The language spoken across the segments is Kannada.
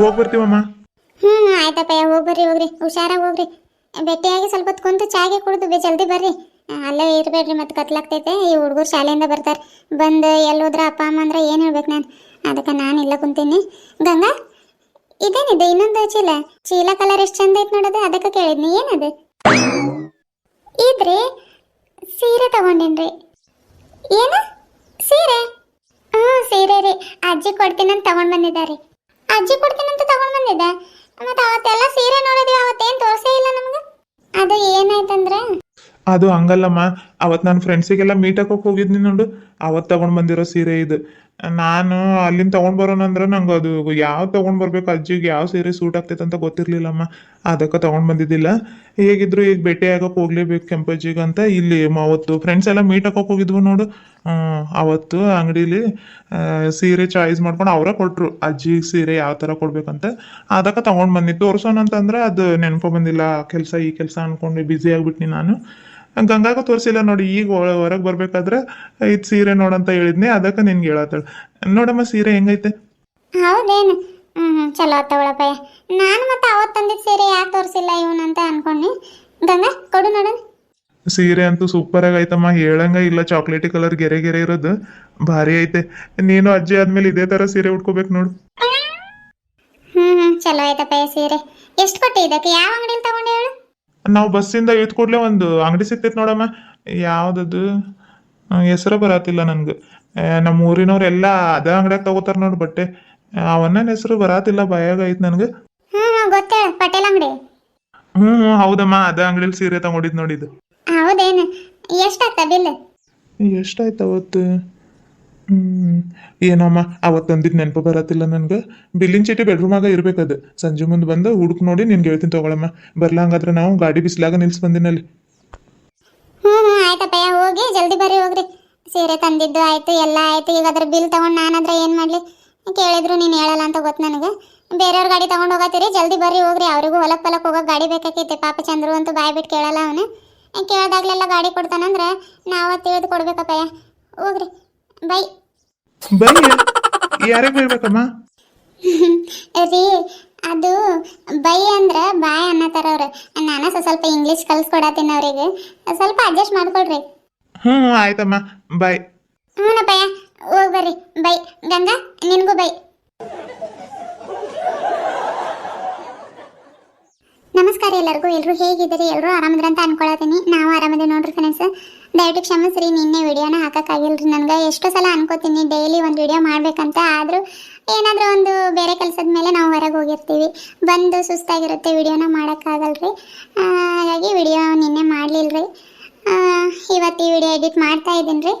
ಹೋಗಿ ಬರ್ತೀವಮ್ಮ ಹ್ಞೂ ಆಯ್ತಪ್ಪ ಹೋಗಿ ಬರ್ರಿ ಹೋಗ್ರಿ. ಹುಷಾರಾಗಿ ಹೋಗ್ರಿ. ಬೆಟ್ಟಿಯಾಗಿ ಸ್ವಲ್ಪ ಹೊತ್ತು ಕುಂತು ಚಾಗೆ ಕುಡಿದು ಜಲ್ದಿ ಬರ್ರಿ. ಅಲ್ಲೇ ಇರಬೇಡ್ರಿ ಮತ್ತೆ ಕತ್ಲಾಗ್ತೈತೆ. ಈ ಹುಡುಗರು ಶಾಲೆಯಿಂದ ಬರ್ತಾರೆ. ಬಂದು ಎಲ್ಲೋದ್ರ ಅಪ್ಪ, ಅಮ್ಮ ಅಂದ್ರೆ ಏನು ಹೇಳ್ಬೇಕು ನಾನು? ಅದಕ್ಕೆ ನಾನು ಇಲ್ಲ ಕುಂತೀನಿ. ಗಂಗಾ, ಇದೇನಿದೆ? ಇನ್ನೊಂದು ಚೀಲ? ಚೀಲ ಕಲರ್ ಎಷ್ಟು ಚಂದ ಐತೆ ನೋಡೋದು, ಅದಕ್ಕೆ ಕೇಳಿದ್ನಿ. ಏನದು? ಇದ್ರಿ ಸೀರೆ ತಗೊಂಡೇನ್ರಿ. ಏನು? ಸೀರೆ? ಹ್ಞೂ ಸೀರೆ ರೀ. ಅಜ್ಜಿ ಕೊಡ್ತೀನಂತ ತಗೊಂಡ್ ಬಂದಿದ್ದಾರೆ ಅಜ್ಜಿ ಕೊಡ್ತೀನಂತ ತಗೊಂಡ್ ಬಂದಿದ್ದೆ. ಮತ್ತೆ ಅವತ್ತೆಲ್ಲ ಸೀರೆ ನೋಡಿದ್ವಿ, ಅವತ್ತೇನ್ ತೋರಿಸೇ ಇಲ್ಲ ನಮ್ಗೆ. ಅದು ಏನಾಯ್ತಂದ್ರೆ? ಅದು ಹಂಗಲ್ಲಮ್ಮ, ಅವತ್ ನನ್ನ ಫ್ರೆಂಡ್ಸಿಗೆಲ್ಲ ಮೀಟ್ ಹಾಕೋಕ್ ಹೋಗಿದ್ನಿ ನೋಡು. ಅವತ್ ತಗೊಂಡ್ ಬಂದಿರೋ ಸೀರೆ ಇದು. ನಾನು ಅಲ್ಲಿಂದ ತಗೊಂಡ್ ಬರೋಣ ಅಂದ್ರೆ ನಂಗೆ ಅದು ಯಾವ ತಗೊಂಡ್ ಬರ್ಬೇಕು, ಅಜ್ಜಿಗೆ ಯಾವ ಸೀರೆ ಸೂಟ್ ಆಗ್ತೈತೆ ಅಂತ ಗೊತ್ತಿರ್ಲಿಲ್ಲಮ್ಮ. ಅದಕ್ಕೆ ತಗೊಂಡ್ ಬಂದಿದ್ದಿಲ್ಲ. ಹೇಗಿದ್ರು ಈಗ ಭೇಟಿ ಆಗಕ್ ಹೋಗ್ಲೇಬೇಕು ಕೆಂಪಜ್ಜಿಗೆ ಅಂತ. ಇಲ್ಲಿ ಅವತ್ತು ಫ್ರೆಂಡ್ಸ್ ಎಲ್ಲ ಮೀಟ್ ಹಾಕೋಕೆ ಹೋಗಿದ್ವು ನೋಡು. ಅವತ್ತು ಅಂಗಡಿಲಿ ಸೀರೆ ಚಾಯ್ಸ್ ಮಾಡ್ಕೊಂಡು ಅವರೇ ಕೊಟ್ಟರು ಅಜ್ಜಿಗೆ ಸೀರೆ ಯಾವ ಥರ ಕೊಡ್ಬೇಕಂತ. ಅದಕ್ಕೆ ತಗೊಂಡ್ ಬಂದಿದ್ದು. ತೋರ್ಸೋಣ ಅಂತಂದ್ರೆ ಅದು ನೆನಪು ಬಂದಿಲ್ಲ. ಕೆಲಸ ಈ ಕೆಲಸ ಅನ್ಕೊಂಡು ಬ್ಯುಸಿ ಆಗ್ಬಿಟ್ನಿ ನಾನು. ಗಂಗಾಗ ತೋರಿಸಿಲ್ಲ ನೋಡಿ ಈಗ ಹೊರಗೆ ಬರ್ಬೇಕಾದ್ರೆ ಇದು ಸೀರೆ ನೋಡಂತ ಹೇಳಿದ್ನಿ ಅದಕ್ಕೆ ನಿನ್ಗೆ ಹೇಳತ್ತಳ. ನೋಡಮ್ಮ ಸೀರೆ ಹೆಂಗೈತೆ? ಹೌದೇನು? ಹ್ಞೂ ಚಲೋ ಆತವಳಪ್ಪ ನಾನು ಮತ್ತೆ ಅವತ್ತು ತಂದಿದ್ದ ಸೀರೆ ಯಾಕೆ ತೋರಿಸಿಲ್ಲ ಇವನಂತ ಅನ್ಕೊಂಡಿ ಗಂಗಾ ಕೊಡು ನೋಡೋಣ ಸೀರೆ ಅಂತೂ ಸೂಪರ್ ಆಗೈತಮ್ಮ ಐತಮ್ಮ ಹೇಳಂಗ ಇಲ್ಲ ಚಾಕ್ಲೇಟಿ ಕಲರ್ ಗೆರೆ ಗೆರೆ ಇರೋದು. ಭಾರಿ ಐತೆ. ನೀನು ಅಜ್ಜಿ ಆದ್ಮೇಲೆ ಇದೇ ತರ ಸೀರೆ ಉಟ್ಕೋಬೇಕು ನೋಡು. ಹ್ಮ್ ಹ್ಞೂ ಚಲೋ ಈ ಸೀರೆ. ಎಷ್ಟು ಕೊಟ್ಟೆ ಇದಕ್ಕೆ? ಯಾವ ಅಂಗಡಿಯಲ್ಲಿ ತಗೊಂಡೆ ಹೇಳು? ನಾವು ಬಸ್ಸಿಂದ ಇಳಿದ ಕೂಡಲೇ ಒಂದು ಅಂಗಡಿ ಸಿಗ್ತೈತೆ ನೋಡಮ್ಮ. ಯಾವ್ದದು? ಹೆಸರು ಬರತ್ತಿಲ್ಲ ನನ್ಗೆ. ನಮ್ಮ ಊರಿನವ್ರೆಲ್ಲ ಅದ ಅಂಗಡಿಯಾಗ ತಗೋತಾರ ನೋಡಿ ಬಟ್ಟೆ. ಅವನ್ನ ಹೆಸರು ಬರತ್ತಿಲ್ಲ ಬಾಯಾಗ ಐತೆ ನನಗೆ. ಪಟೇಲ್ ಅಂಗಡಿ. ಹ್ಞೂ ಹೌದಮ್ಮ ಅದ ಅಂಗಡಿಲಿ ಸೀರೆ ತಗೊಂಡಿದ್ ನೋಡಿದ್ದು ಹೌದೇನು? ಎಷ್ಟಾಗ್ತ ಬಿಲ್? ಎಷ್ಟಾಯ್ತು ಅವತ್ತು? ಏನಮ್ಮ, ಅವತ್ತು ತಂದಿದ್ದು ನೆನಪು ಬರತ್ತಿಲ್ಲ ನನಗೆ? ಬಿಲ್ಲಿನ ಚೀಟಿ ಬೆಡ್ರೂಮಾಗ ಇರ್ಬೇಕದು. ಸಂಜೆ ಮುಂದೆ ಬಂದು ಹುಡುಕ್ ನೋಡಿ ನಿನ್ಗೆ ಹೇಳ್ತೀನಿ ತಗೊಳಮ್ಮ. ಬರ್ಲಾಂಗಾದ್ರೆ ನಾವು ಗಾಡಿ ಬಿಸಿಲಾಗ ನಿಲ್ಸ್ ಬಂದಿನಲ್ಲಿ. ಹ್ಞೂ ಹ್ಞೂ ಹೋಗಿ, ಜಲ್ದಿ ಬರ್ರಿ, ಹೋಗ್ರಿ. ಸೀರೆ ತಂದಿದ್ದು ಆಯ್ತು, ಎಲ್ಲ ಆಯ್ತು. ಈಗ ಅದ್ರ ಬಿಲ್ ತಗೊಂಡು ನಾನಾದ್ರೆ ಏನು ಮಾಡಲಿ? ಕೇಳಿದ್ರು ನೀನು ಹೇಳಲ್ಲ ಅಂತ ಗೊತ್ತು ನನಗೆ. ಬೇರೆಯವ್ರ ಗಾಡಿ ತಗೊಂಡು ಹೋಗತ್ತೀರಿ, ಜಲ್ದಿ ಬರ್ರಿ, ಹೋಗ್ರಿ. ಅವ್ರಿಗೂ ಹೊಲಕ್ಕೆ ಪಲಕ್ಕೆ ಹೋಗೋಕೆ ಗಾಡಿ ಬೇಕಾಕೈತೆ. ಪಾಪ ಚಂದ್ರು ಅಂತ ಬಾಯ್ ಬಿಟ್ಟು ಕೇಳಲ್ಲ ಅವನು. ಕೇಳ್ದಾಗ್ಲೆಲ್ಲ ಗಾಡಿ ಕೊಡ್ತಾನಂದ್ರೆ ನಾವು ತಿಳಿದು ಕೊಡ್ಬೇಕಪ್ಪಯ್ಯ. ಹೋಗ್ರಿ. ಬೈ ಬೈ ಯಾರಿಗೆ ಬೈಬೇಕಮ್ಮ ರೀ ಅದು ಬೈ ಅಂದ್ರೆ ಬಾಯ್ ಅನ್ನತಾರ ಅವ್ರು ನಾನು ಸ್ವಲ್ಪ ಇಂಗ್ಲೀಷ್ ಕಲ್ಸ್ಕೊಡತ್ತೀನಿ ಅವ್ರಿಗೆ. ಸ್ವಲ್ಪ ಅಡ್ಜಸ್ಟ್ ಮಾಡ್ಕೊಡ್ರಿ ಹ್ಞೂ ಆಯ್ತಮ್ಮ. ಬಾಯ್ ಹ್ಞೂನಪ್ಪಯ್ಯ ಹೋಗಿ ಬರ್ರಿ. ಬೈ ಗಂಗಾ ನಿನಗೂ ಬೈ ನಮಸ್ಕಾರ ಎಲ್ಲರಿಗೂ. ಎಲ್ಲರೂ ಹೇಗಿದ್ದೀರಿ? ಎಲ್ಲರೂ ಆರಾಮದ್ರ ಅಂತ ಅನ್ಕೊಳತೀನಿ ನಾವು ಆರಾಮದೇ ನೋಡ್ರಿ ಫ್ರೆಂಡ್ಸ್ ದಯವಿಟ್ಟು ಕ್ಷಮಿಸ್ರಿ, ನಿನ್ನೆ ವಿಡಿಯೋನ ಹಾಕೋಕ್ಕಾಗಿಲ್ರಿ. ನನಗೆ ಎಷ್ಟೋ ಸಲ ಅನ್ಕೋತೀನಿ ಡೈಲಿ ಒಂದು ವಿಡಿಯೋ ಮಾಡಬೇಕಂತ. ಆದರೂ ಏನಾದರೂ ಒಂದು ಬೇರೆ ಕೆಲಸದ ಮೇಲೆ ನಾವು ಹೊರಗೆ ಹೋಗಿರ್ತೀವಿ. ಬಂದು ಸುಸ್ತಾಗಿರುತ್ತೆ ವಿಡಿಯೋನ ಮಾಡೋಕ್ಕಾಗಲ್ರಿ. ಹಾಗಾಗಿ ವಿಡಿಯೋ ನಿನ್ನೆ ಮಾಡಲಿಲ್ಲ ರೀ ಇವತ್ತು ಈ ವಿಡಿಯೋ ಎಡಿಟ್ ಮಾಡ್ತಾ ಇದ್ದೀನಿ ರೀ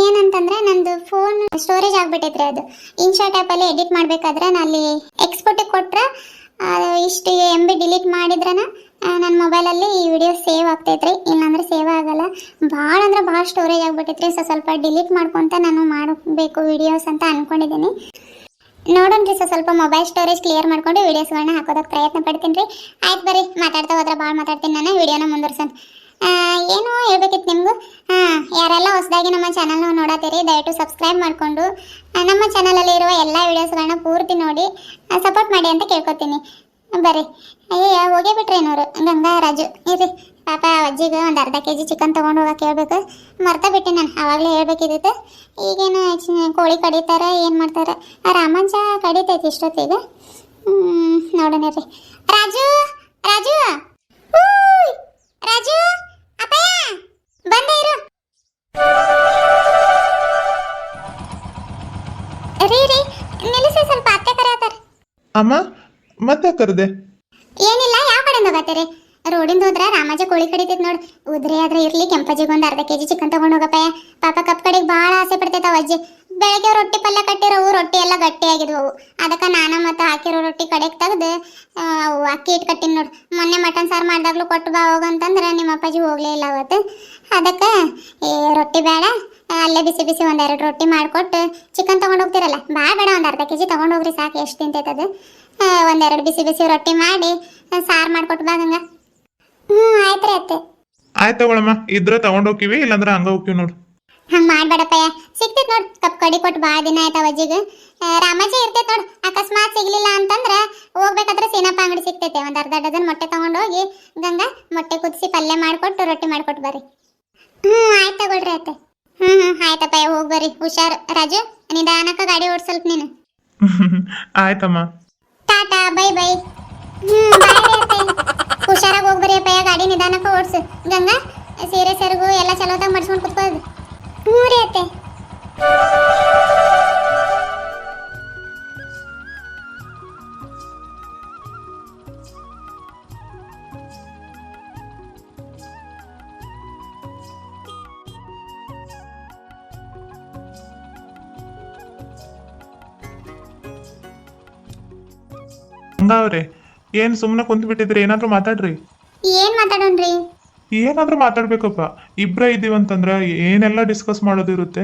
ಏನಂತಂದ್ರೆ ನಂದು ಫೋನ್ ಸ್ಟೋರೇಜ್ ಆಗ್ಬಿಟ್ಟೈತ್ರಿ ಅದು. ಇನ್ಶಾಟ್ ಆ್ಯಪಲ್ಲಿ ಎಡಿಟ್ ಮಾಡಬೇಕಾದ್ರೆ ನಾನು ಅಲ್ಲಿ ಎಕ್ಸ್ಪೋರ್ಟಿಗೆ ಕೊಟ್ಟರೆ ಇಷ್ಟು ಎಂ ಬಿ ಡಿಲೀಟ್ ಮಾಡಿದ್ರನ ನನ್ನ ಮೊಬೈಲಲ್ಲಿ ಈ ವಿಡಿಯೋ ಸೇವ್ ಆಗ್ತೈತ್ರಿ. ಇಲ್ಲಾಂದ್ರೆ ಸೇವ್ ಆಗಲ್ಲ. ಭಾಳ ಅಂದ್ರೆ ಭಾಳ ಸ್ಟೋರೇಜ್ ಆಗ್ಬಿಟ್ಟೈತ್ರಿ. ಸೊ ಸ್ವಲ್ಪ ಡಿಲೀಟ್ ಮಾಡ್ಕೊತ ನಾನು ಮಾಡಬೇಕು ವಿಡಿಯೋಸ್ ಅಂತ ಅನ್ಕೊಂಡಿದ್ದೀನಿ ನೋಡೋಣ್ರಿ ಸೊ ಸ್ವಲ್ಪ ಮೊಬೈಲ್ ಸ್ಟೋರೇಜ್ ಕ್ಲಿಯರ್ ಮಾಡ್ಕೊಂಡು ವಿಡಿಯೋಸ್ಗಳನ್ನ ಹಾಕೋದಕ್ಕೆ ಪ್ರಯತ್ನ ಪಡ್ತೀನಿ ರೀ. ಆಯ್ತು ಬರ್ರಿ, ಮಾತಾಡ್ತಾ ಹೋದ್ರೆ ಭಾಳ ಮಾತಾಡ್ತೀನಿ ನಾನು. ವಿಡಿಯೋನ ಮುಂದುವರ್ಸೋಣ ಏನು ಹೇಳ್ಬೇಕಿತ್ತು ನಿಮಗೂ? ಹಾಂ ಯಾರೆಲ್ಲ ಹೊಸದಾಗಿ ನಮ್ಮ ಚಾನಲ್ನ ನೋಡತ್ತೀರಿ, ದಯವಿಟ್ಟು ಸಬ್ಸ್ಕ್ರೈಬ್ ಮಾಡಿಕೊಂಡು ನಮ್ಮ ಚಾನಲಲ್ಲಿ ಇರುವ ಎಲ್ಲ ವಿಡಿಯೋಸ್ಗಳನ್ನ ಪೂರ್ತಿ ನೋಡಿ ಸಪೋರ್ಟ್ ಮಾಡಿ ಅಂತ ಕೇಳ್ಕೊತೀನಿ. ಬರ್ರಿ. ಅಯ್ಯ ಹೋಗೇ ಬಿಟ್ರಿ ಏನೋರು ಗಂಗಾ, ರಾಜು, ಇರ್ರಿ. ಪಾಪ ಅಜ್ಜಿಗೆ ಒಂದು ಅರ್ಧ ಕೆ ಜಿ ಚಿಕನ್ ತೊಗೊಂಡು ಹೋಗಕ್ಕೆ ಹೇಳ್ಬೇಕು. ಮರ್ತಾ ಬಿಟ್ಟೆ ನಾನು, ಅವಾಗಲೇ ಹೇಳ್ಬೇಕಿದ್ದಿತ್ತು ಈಗೇನು ಕೋಳಿ ಕಡಿತಾರೆ, ಏನು ಮಾಡ್ತಾರೆ? ಆ ರಾಮಂಚ ಕಡಿತೈತಿ ಇಷ್ಟೊತ್ತಿಗೆ. ನೋಡೋಣ ರೀ ರಾಜು ರಾಜು! ರಾಜು, ಅಪ್ಪಯ್ಯ! ಇರು. ರೀ ರೀ, ನಿಲ್ಲಿಸಿ, ಸ್ವಲ್ಪ ಅತ್ತೆ ಕರೆಯತ್ತಾರ ಅಮ್ಮ ಮತ್ತೆ ಕರೆದೆ? ಏನಿಲ್ಲ, ಯಾವ ಕಡೆಯಿಂದ ಹೋಗತ್ತೀರಿ? ರೋಡಿಂದ ಹೋದ್ರ ರಾಮಾಜ ಕೋಳಿ ಕಡಿತೈತಿ ನೋಡು. ಉದ್ರೆ ಆದ್ರೆ ಇರ್ಲಿ ಕೆಂಪಜ್ಜಿಗೆ ಒಂದ್ ಅರ್ಧ ಕೆಜಿ ಚಿಕನ್ ತಗೊಂಡು ಹೋಗಪ್ಪ ಪಾಪ ಕಪ್ ಕಡೆಗೆ ಬಹಳ ಆಸೆ ಪಡ್ತೈತಾವ ಅಜ್ಜಿ. ಬೆಳಗ್ಗೆ ರೊಟ್ಟಿ ಪಲ್ಯ ಕಟ್ಟಿರೋವು ರೊಟ್ಟಿ ಎಲ್ಲ ಗಟ್ಟಿ ಆಗಿದ್ವು ಅದಕ್ಕೆ ನಾನ ಮತ್ತ ಹಾಕಿರೋ ರೊಟ್ಟಿ ಕಡೆಗೆ ತೆಗ್ದು ಅಕ್ಕಿ ಇಟ್ಟು ಕಟ್ಟಿನಿ ನೋಡು. ಮೊನ್ನೆ ಮಟನ್ ಸಾರು ಮಾಡಿದಾಗ್ಲೂ ಕೊಟ್ಟು ಬಾ ಹೋಗಂತಂದ್ರೆ ನಿಮ್ಮ ಅಪ್ಪಾಜಿ ಹೋಗ್ಲೇ ಇಲ್ಲ ಅವತ್ತು. ಅದಕ್ಕೆ ರೊಟ್ಟಿ ಬೇಡ. ಅಲ್ಲೇ ಬಿಸಿ ಬಿಸಿ ಒಂದೆರಡು ರೊಟ್ಟಿ ಮಾಡಿಕೊಟ್ಟು ಚಿಕನ್ ತೊಗೊಂಡು ಹೋಗ್ತಿರಲ್ಲ? ಭಾಳ ಬೇಡ ಒಂದು ಅರ್ಧ ಕೆ ಜಿ ತೊಗೊಂಡು ಹೋಗ್ರಿ ಸಾಕು ಎಷ್ಟು ತಿಂತೈತದು ಅದು. ಒಂದೆರಡು ಬಿಸಿ ಬಿಸಿ ರೊಟ್ಟಿ ಮಾಡಿ ಸಾರು ಮಾಡಿಕೊಟ್ಟು ಬಾ ಹಂಗೆ. ಹ್ಞೂ ಆಯ್ತು ರೀ ಅತ್ತೆ. ಆಯ್ತು ತಗೊಳಮ್ಮ ಇದ್ರೆ ತಗೊಂಡು ಹೋಗ್ತೀವಿ ಇಲ್ಲಾಂದ್ರೆ ಹಂಗೆ ಹೋಗ್ತೀವಿ ನೋಡು. ಹಂಗೆ ಮಾಡಬೇಡಪ್ಪಯ್ಯ. ಸಿಗ್ತೈತೆ ನೋಡಿ ಕಪ್ ಕಡಿ ಕೊಟ್ಟು ಭಾಳ ದಿನ ಆಯ್ತ ಅವಜಿಗೆ ರಾಮಾಜಿ ಇರ್ತೈತೆ ನೋಡಿ ಅಕಸ್ಮಾತ್ ಸಿಗಲಿಲ್ಲ ಅಂತಂದ್ರೆ ಹೋಗ್ಬೇಕಾದ್ರೆ ಸೀನಪ್ಪ ಅಂಗಡಿ ಸಿಗ್ತೈತೆ. ಒಂದು ಅರ್ಧ ಡಜನ್ ಮೊಟ್ಟೆ ತೊಗೊಂಡು ಹೋಗಿ ಗಂಗಾ ಮೊಟ್ಟೆ ಕುದಿಸಿ ಪಲ್ಯ ಮಾಡಿಕೊಟ್ಟು ರೊಟ್ಟಿ ಮಾಡಿಕೊಟ್ಟು ಬರ್ರಿ. ಹ್ಞೂ ಆಯ್ತು ತಗೊಳ್ರಿ ಅತ್ತೆ. ಹ್ಮ್ ಹ್ಮ್ ಆಯ್ತಪ್ಪಯ್ಯ ಹೋಗ್ ಬರ್ರಿ ಹುಷಾರ್ ರಾಜು ನಿಧಾನಕ್ಕ ಗಾಡಿ ಓಡ್ ಸ್ವಲ್ಪ ನೀನು ಆಯ್ತಮ್ಮ ಟಾಟಾ ಬೈ ಬೈ ಹ್ಮ್ bye ರೀ ಅತ್ತೆ ಹುಷಾರಾಗಿ ಹೋಗ್ಬರಿ ಅಪ್ಪಯ್ಯ ಗಾಡಿ ನಿಧಾನಕ್ಕೆ ಹಂಗಾವ್ರೆ ಏನ್ ಸುಮ್ಮನೆ ಕುಂತ್ ಬಿಟ್ಟಿದ್ರಿ ಏನಾದ್ರೂ ಮಾತಾಡ್ರಿ. ಏನ್ ಮಾತಾಡೋಣ್ರಿ? ಏನಾದ್ರೂ ಮಾತಾಡ್ಬೇಕಪ್ಪ. ಇಬ್ರ ಇದೀವಂತಂದ್ರ ಏನೆಲ್ಲ ಡಿಸ್ಕಸ್ ಮಾಡೋದಿರುತ್ತೆ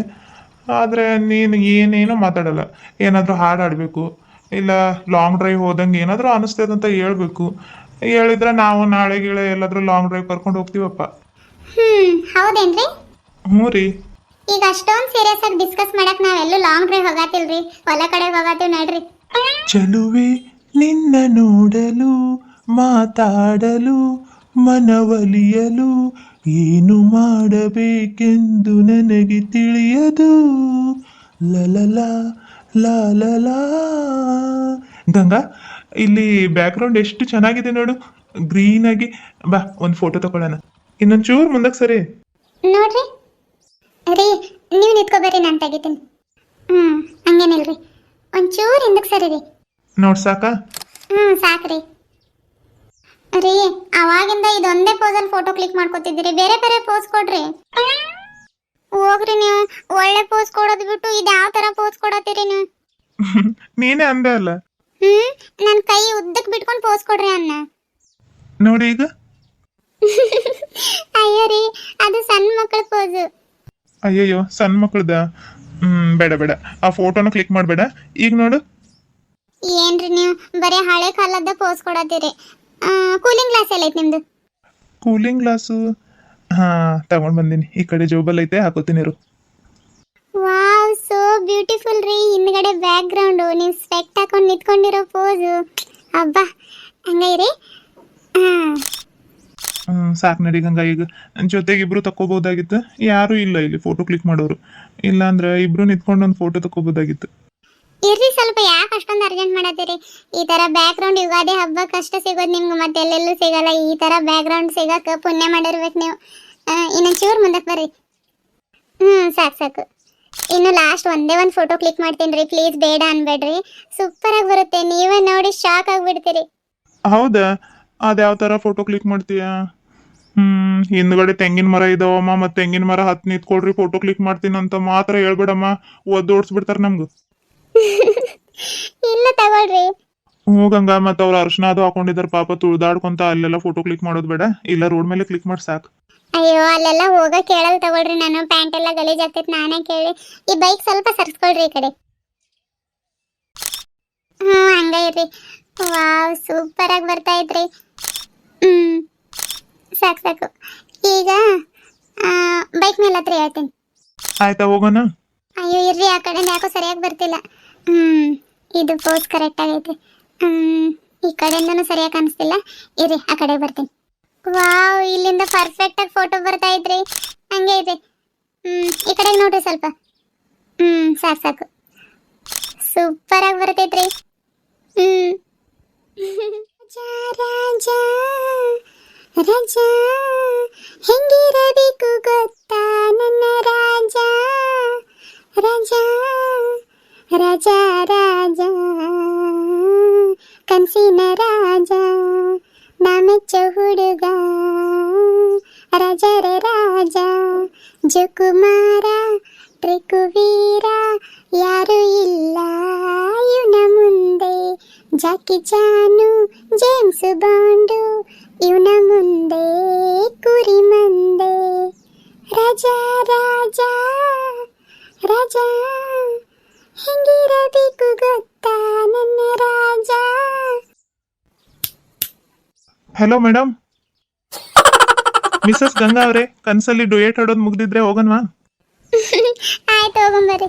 ಆದ್ರೆ ನೀನು ಏನೇನೋ ಮಾತಾಡಲ್ಲ. ಏನಾದ್ರೂ ಹಾಡು ಆಡ್ಬೇಕು ಇಲ್ಲ ಲಾಂಗ್ ಡ್ರೈವ್ ಹೋದಂಗೆ ಏನಾದ್ರೂ ಅನಿಸ್ತದೆ ಅಂತ ಹೇಳ್ಬೇಕು. ಹೇಳಿದ್ರೆ ನಾವು ನಾಳೆ ಗೀಳೆ ಎಲ್ಲಾದ್ರೂ ಲಾಂಗ್ ಡ್ರೈವ್ ಕರ್ಕೊಂಡು ಹೋಗ್ತೀವಪ್ಪ. ಹ್ಮ್ ಹೌದೇನ್ರಿ? ಹ್ಞೂ ರೀ. ಈಗ ಅಷ್ಟೊಂದು ಸೀರಿಯಸ್ ಆಗಿ ಡಿಸ್ಕಸ್ ಮಾಡಕ್ ನಾವೆಲ್ಲೂ ಲಾಂಗ್ ಡ್ರೈವ್ ಹೋಗತ್ತಿಲ್ರಿ ಹೊಲ ಕಡೆ ಹೋಗತ್ತೀವಿ ನಡ್ರಿ. ಚಲುವೆ. ನಿನ್ನ ನೋಡಲು, ಮಾತಾಡಲು, ಮನವಲಿಯಲು ಏನು ಮಾಡಬೇಕೆಂದು ನನಗೆ ತಿಳಿಯದು. ಲಲಲ ಲಲಲ ಗಂಗಾ, ಇಲ್ಲಿ ಬ್ಯಾಕ್ಗ್ರೌಂಡ್ ಎಷ್ಟು ಚೆನ್ನಾಗಿದೆ ನೋಡು. ಗ್ರೀನ್ ಆಗಿ. ಬಾ, ಒಂದು ಫೋಟೋ ತಗೊಳ್ಳೋಣ ಇನ್ನೊಂದು ಚೂರು ಮುಂದಕ್ಕೆ ಸರಿ. ನೋಡ್ರಿ. ರೀ, ನೀವು ನಿಂತ್ಕೋಬೇರಿ ನಾನು ತೆಗಿತೀನಿ. ಹ್ಞೂ ಹಂಗೇನಿಲ್ರಿ. ಒಂಚೂರು ಹಿಂದಕ್ಕೆ ಸರಿ ರೀ ನೋಡ್ ಸಾಕಾ? ಹ್ಮ್ ಸಾಕ್ರಿ. ರೀ ಅವಾಗಿಂದ ಇದೊಂದೇ ಪೋಸಲ್ಲಿ ಫೋಟೋ ಕ್ಲಿಕ್ ಮಾಡ್ಕೊತಿದ್ದೀರಿ. ಬೇರೆ ಬೇರೆ ಪೋಸ್ ಕೊಡ್ರಿ. ಹೋಗ್ರಿ ನೀವು. ಒಳ್ಳೆ ಪೋಸ್ ಕೊಡೋದು ಬಿಟ್ಟು ಇದು ಯಾವ ತರ ಪೋಸ್ ಕೊಡತ್ತೀರಿ ನೀವು? ನೀನೇ ಅಂದೆ ಅಲ್ಲ. ಹ್ಮ್ ನನ್ನ ಕೈ ಉದ್ದಕ್ ಬಿಟ್ಕೊಂಡು ಪೋಸ್ ಕೊಡ್ರಿ ಅನ್ನ ನೋಡಿ ಈಗ. ಅಯ್ಯೋ ರೀ ಅದು ಸಣ್ಣ ಮಕ್ಕಳ ಪೋಸು ಅಯ್ಯಯ್ಯೋ ಸಣ್ಣ ಮಕ್ಕಳದ ಹ್ಮ್ ಬೇಡ ಬೇಡ. ಆ ಫೋಟೋನ ಕ್ಲಿಕ್ ಮಾಡಬೇಡ. ಈಗ ನೋಡು. ಏನ್ರಿ ನೀವು? ಬರೀ ಹಳೆ ಕಾಲದ ಪೋಸ್ ಕೊಡತ್ತೀರಿ. ಕೂಲಿಂಗ್ ಗ್ಲಾಸ್ ಎಲ್ಲ ಐತೆ ನಿಮ್ದು? ಕೂಲಿಂಗ್ ಗ್ಲಾಸು ಹಾ ತಗೊಂಡ್ ಬಂದೀನಿ. ಈ ಕಡೆ ಜೋಬಲ್ ಐತೆ ಹಾಕೋತೀನಿ ಇರು. ವಾವ್ ಸೋ ಬ್ಯೂಟಿಫುಲ್ ರೀ. ಹಿಂದ್ಗಡೆ ಬ್ಯಾಕ್ ಗ್ರೌಂಡು ನೀವು ಸ್ಪೆಕ್ಟ್ ಹಾಕೊಂಡು ನಿಂತ್ಕೊಂಡಿರೋ ಪೋಸ್ ಅಬ್ಬಾ ಹಂಗೈರಿ? ಹಾಂ. ಹ್ಮ್ ಸಾಕ್ ನಡಿ ಗಂಗಾ ಈಗ. ಜೊತೆಗೆ ಇಬ್ರು ತಕೋಬಹುದಾಗಿತ್ತು ಯಾರು ಇಲ್ಲ ಇಲ್ಲಿ ಫೋಟೋ ಕ್ಲಿಕ್ ಮಾಡೋರು. ಇಲ್ಲ ಅಂದ್ರೆ ಇಬ್ರು ನಿಂತ್ಕೊಂಡು ಒಂದು ಫೋಟೋ ತಕೋಬಹುದಾಗಿತ್ತು ಇರ್ರಿ ಸ್ವಲ್ಪ ಯಾಕೆ ಅಷ್ಟೊಂದು ಅರ್ಜೆಂಟ್ ಮಾಡತ್ತೀರಿ ಈ ತರ ಬ್ಯಾಕ್ ಗ್ರೌಂಡ್ ಯುಗಾದಿ ಹಬ್ಬಕ್ಕೆ ಅಷ್ಟೇ ಸಿಗೋದು ನಿಮ್ಗೆ ಮತ್ತೆ ಎಲ್ಲೆಲ್ಲೂ ಸಿಗಲ್ಲ. ಈ ತರ ಬ್ಯಾಕ್ ಗ್ರೌಂಡ್ ಸಿಗಕ್ಕೆ ಪುಣ್ಯ ಮಾಡಿರ್ಬೇಕು ನೀವು. ಇನ್ನೊಂದು ಚೂರು ಮುಂದಕ್ಕೆ ಬರ್ರಿ. ಹ್ಞೂ ಸಾಕು ಸಾಕು. ಇನ್ನು ಲಾಸ್ಟ್ ಒಂದೇ ಒಂದು ಫೋಟೋ ಕ್ಲಿಕ್ ಮಾಡ್ತೀನಿ ರೀ. ಪ್ಲೀಸ್ ಬೇಡ ಅನ್ಬೇಡ್ರಿ. ಸೂಪರ್ ಆಗಿ ಬರುತ್ತೆ. ನೀವೇ ನೋಡಿ ಶಾಕ್ ಆಗಿಬಿಡ್ತೀರಿ. ಹೌದಾ? ಅದ್ಯಾವ ತರ ಫೋಟೋ ಕ್ಲಿಕ್ ಮಾಡ್ತೀಯಾ? ಹ್ಮ್, ಹಿಂದ್ಗಡೆ ತೆಂಗಿನ ಮರ ಇದಾವಮ್ಮ. ಮತ್ತೆ ತೆಂಗಿನ ಮರ ಹತ್ ನಿಂತ್ಕೊಳ್ರಿ ಫೋಟೋ ಕ್ಲಿಕ್ ಮಾಡ್ತೀನಿ ಅಂತ ಮಾತ್ರ ಹೇಳ್ಬೇಡಮ್ಮ. ಒದ್ದು ಓಡಿಸ್ಬಿಡ್ತಾರ ನಮ್ಗೆ. ಇಲ್ಲ ತಗೊಳ್ರಿ. ಹ್ಞೂ ಗಂಗಾ ಮತ್ತೆ ಅವ್ರು ಅರ್ಶನ ಅದು ಹಾಕೊಂಡಿದಾರೆ ಪಾಪ ತುಳ್ದಾಡ್ಕೊಂತ ಅಲ್ಲೆಲ್ಲ ಫೋಟೋ ಕ್ಲಿಕ್ ಮಾಡೋದು ಬೇಡ. ಇಲ್ಲ ರೋಡ್ ಮೇಲೆ ಕ್ಲಿಕ್ ಮಾಡಿ ಸಾಕು. ಅಯ್ಯೋ ಅಲ್ಲೆಲ್ಲ ಹೋಗ ಕೇಳಲ್ ತಗೊಳ್ರಿ ನಾನು. ಪ್ಯಾಂಟ್ ಎಲ್ಲ ಗಲೀಜ್ ಆಗ್ತೈತಿ ನಾನೇ ಕೇಳಿ. ಈ ಬೈಕ್ ಸ್ವಲ್ಪ ಸರ್ಸ್ಕೊಳ್ರಿ ಈ ಕಡೆ. ಹ್ಞೂ ಹಂಗ ಇರ್ರಿ. ವಾವ್ ಸೂಪರ್ ಆಗಿ ಬರ್ತಾ ಇದ್ರಿ. ಹ್ಮ್ ಸಾಕು ಸಾಕು. ಈಗ ಬೈಕ್ ಮೇಲೆ ಹತ್ರ ಹೇಳ್ತೀನಿ. ಆಯ್ತಾ ಹೋಗೋಣ? ಅಯ್ಯೋ ಇರ್ರಿ ಆ ಕಡೆ ಯಾಕೋ ಸರಿಯಾಗಿ ಬರ್ತಿಲ್ಲ. ಹ್ಮ್. ಇದು ಪೋಸ್ ಕರೆಕ್ಟ್ ಆಗೈತೆ. ಹ್ಮ್. ಈ ಕಡೆಯಿಂದನೂ ಸರಿಯಾಗಿ ಕಾಣಿಸ್ತಿಲ್ಲ. ಇರಿ ಆ ಕಡೆ ಬರ್ತೀನಿ. ವಾವ್ ಇಲ್ಲಿಂದ ಪರ್ಫೆಕ್ಟ್ ಆಗಿ ಫೋಟೋ ಬರ್ತಾ ಇದ್ರಿ ಹಂಗೆ ಇದೆ ಹ್ಮ್ ಈ ಕಡೆಗೆ ನೋಡ್ರಿ ಸ್ವಲ್ಪ. ಹ್ಮ್ ಸಾಕು ಸಾಕು. ಸೂಪರ್ ಆಗಿ ಬರ್ತೈತ್ರಿ. ಹ್ಮ್. ರಾಜ ರಾಜಾ ಹೆಂಗಿರಬೇಕು ಗೊತ್ತಾ? ನನ್ನ ರಾಜ ರಾಜ ಕನ್ಸಿನ ರಾಜ ನಾ ಮೆಚ್ಚೋ ಹುಡುಗ ರಾಜರ ರಾಜ ಜುಕುಮಾರ ತ್ರಿಕುವೀರ ಯಾರು ಇಲ್ಲ ಇವನ ಮುಂದೆ ಜಾಕಿ ಜಾನು ಜೇಮ್ಸ್ ಬಾಂಡು ಇವನ ಮುಂದೆ ಕುರಿ ಮಂದೆ ರಾಜ ರಾಜ ರಾಜ ಹೆಂಗಿರಬೇಕು ಗೊತ್ತಾ ನನ್ನ ರಾಜ? ಹಲೋ ಮೇಡಮ್ ಮಿಸಸ್ ಗಂಗಾ ಅವರೇ, ಕನ್ಸಲ್ಲಿ ಡುಯೇಟ್ ಆಡೋದು ಮುಗ್ದಿದ್ರೆ ಹೋಗನ್ವಾ? ಆಯ್ತು ಹೋಗೊಂಬರ್ರಿ